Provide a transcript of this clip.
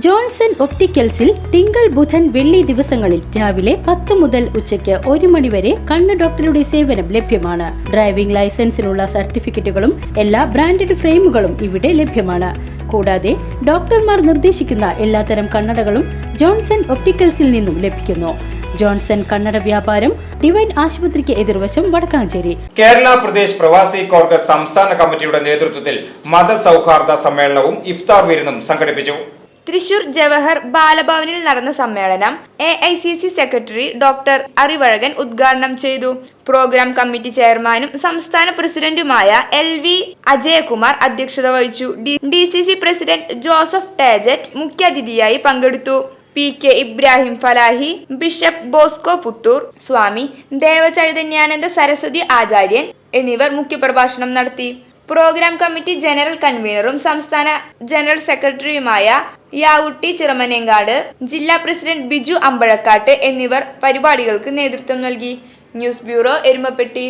Johnson ഒപ്റ്റിക്കൽസിൽ തിങ്കൾ ബുധൻ വെള്ളി ദിവസങ്ങളിൽ രാവിലെ പത്ത് മുതൽ ഉച്ചയ്ക്ക് ഒരു മണിവരെ കണ്ണ് ഡോക്ടറുടെ സേവനം ലഭ്യമാണ്. ഡ്രൈവിംഗ് ലൈസൻസിനുള്ള സർട്ടിഫിക്കറ്റുകളും എല്ലാ ബ്രാൻഡഡ് ഫ്രെയിമുകളും ഇവിടെ ലഭ്യമാണ്. കൂടാതെ ഡോക്ടർമാർ നിർദ്ദേശിക്കുന്ന എല്ലാത്തരം കണ്ണടകളും ജോൺസൺ ഒപ്റ്റിക്കൽസിൽ നിന്നും ലഭിക്കുന്നു. ജോൺസൺ കണ്ണട വ്യാപാരം ഡിവൈൻ ആശുപത്രിക്ക് എതിർവശം വടക്കാഞ്ചേരി. കേരള പ്രദേശ് പ്രവാസി കോൺഗ്രസ് സംസ്ഥാന കമ്മിറ്റിയുടെ നേതൃത്വത്തിൽ മതസൗഹാർദ്ദ സമ്മേളനവും ഇഫ്താർ വിരുന്നും സംഘടിപ്പിച്ചു. തൃശൂർ ജവഹർ ബാലഭവനിൽ നടന്ന സമ്മേളനം A I C C secretary doctor Arivazhagan ഉദ്ഘാടനം ചെയ്തു. പ്രോഗ്രാം കമ്മിറ്റി ചെയർമാനും സംസ്ഥാന പ്രസിഡന്റുമായ എൽ വി അജയകുമാർ അധ്യക്ഷത വഹിച്ചു. D C C president Joseph ടേജറ്റ് മുഖ്യാതിഥിയായി പങ്കെടുത്തു. P K Ibrahim Falahi bishop Bosco Puthur Swami Devachaitanyananda Saraswati ആചാര്യൻ എന്നിവർ മുഖ്യപ്രഭാഷണം നടത്തി. പ്രോഗ്രാം കമ്മിറ്റി ജനറൽ കൺവീനറും സംസ്ഥാന ജനറൽ സെക്രട്ടറിയുമായ യാവുട്ടി ചിറമനേങ്കാട് ജില്ലാ പ്രസിഡന്റ് ബിജു അമ്പഴക്കാട്ട് എന്നിവർ പരിപാടികൾക്ക് നേതൃത്വം നൽകി. News bureau Erumappetty.